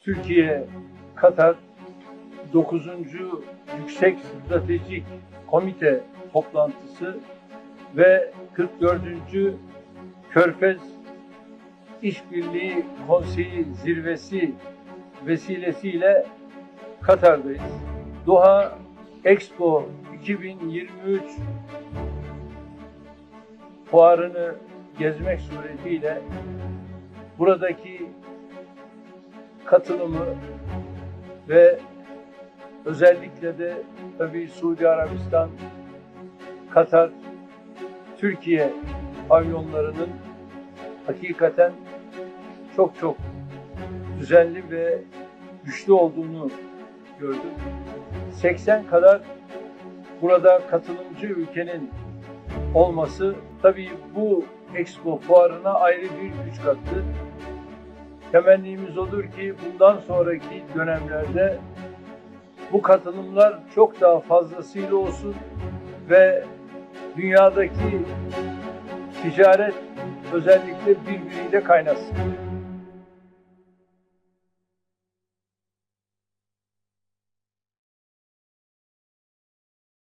Türkiye Katar 9. Yüksek Stratejik Komite toplantısı ve 44. Körfez İşbirliği Konseyi zirvesi vesilesiyle Katar'dayız. Doha Expo 2023 fuarını gezmek suretiyle buradaki katılımı ve özellikle de tabii Suudi Arabistan, Katar, Türkiye pavyonlarının hakikaten çok çok düzenli ve güçlü olduğunu gördüm. 80 kadar burada katılımcı ülkenin olması tabii bu Expo fuarına ayrı bir güç kattı. Temennimiz odur ki bundan sonraki dönemlerde bu katılımlar çok daha fazlasıyla olsun ve dünyadaki ticaret özellikle birbiriyle kaynasın.